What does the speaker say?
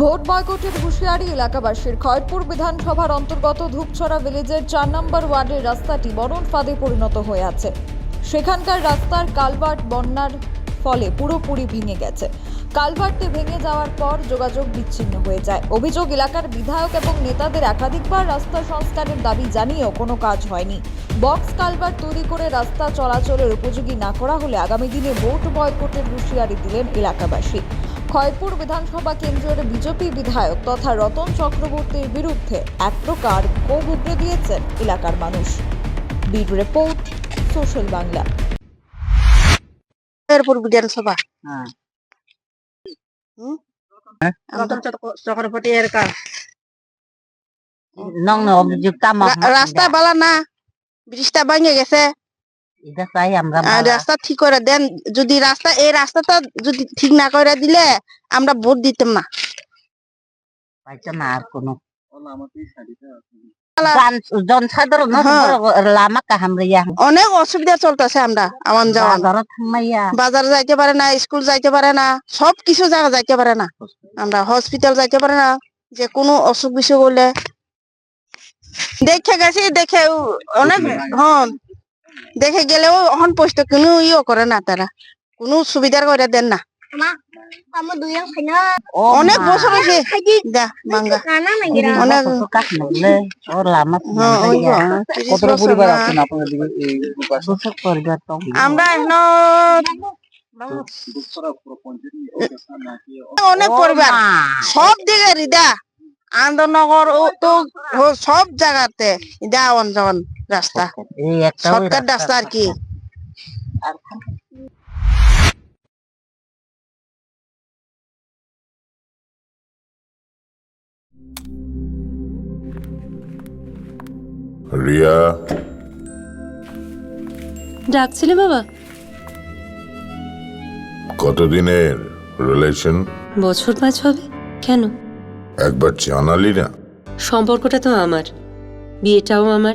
Vote বয়কটের হুঁশিয়ারি এলাকাবাসীর। খয়রপুর বিধানসভার অন্তর্গত ধূপছড়া ভিলেজের চার নম্বর ওয়ার্ডের রাস্তাটি বরণ ফাঁদে পরিণত হয়ে আছে। সেখানকার রাস্তার কালভার্ট বন্যার ফলে পুরোপুরি ভেঙে গেছে। কালভার্টটি ভেঙে যাওয়ার পর যোগাযোগ বিচ্ছিন্ন হয়ে যায়। অভিযোগ, এলাকার বিধায়ক এবং নেতাদের একাধিকবার রাস্তা সংস্কারের দাবি জানিয়েও কোনো কাজ হয়নি। বক্স কালভার্ট তৈরি করে রাস্তা চলাচলের উপযোগী না করা হলে আগামী দিনে ভোট বয়কটের হুঁশিয়ারি দিলেন এলাকাবাসী। খয়পুর বিধানসভা কেন্দ্রের বিজেপি বিধায়ক তথা রতন চক্রবর্তীর বিরুদ্ধে এক প্রকার ক্ষোভ উগড়ে দিয়েছেন এলাকার মানুষ। Bid report social Bangla. এরপর বিধানসভা? হ্যাঁ। হুম? রতন চক্র- চক্রবর্তী এরকার নং ন রা- রাস্তা বালা না ব্রিজটা ভেঙে গেছে। এটা চাই আমরা আর রাস্তা ঠিক করে দেন যদি রাস্তা এই রাস্তাটা যদি ঠিক না করে দিলে আমরা ভোট দিতাম না। না আর কোনো। হ্যাঁ। অনেক অসুবিধা চলতেছে আমরা আমার থামাইয়া। বাজার যাইতে পারে না স্কুল যাইতে পারে না সব কিছু জায়গা যাইতে পারে না। আমরা হসপিটাল যাইতে পারে না যে কোনো অসুখ বিসুখ হলে। দেখে গেছি দেখে অনেক হন দেখে গেলেও অহন পোস্ট কোনো ইয়ে করে না তারা। কোনো সুবিধার করে দেন না। অনেক বছর হ্যাঁ, তো। আমরা এখন অনেক পরিবার। সব দিকে রিদা। আনন্দনগর ও তো ও সব জায়গাতে ইদা অঞ্চল রাস্তা। এই একটা ওই রাস্তা আর কি। রিয়া? ডাকছিলে বাবা? কতদিনের রিলেশন বছর পাঁচ হবে। কেন? একবার জানালি না? সম্পর্কটা তো আমার। বিয়েটাও আমার।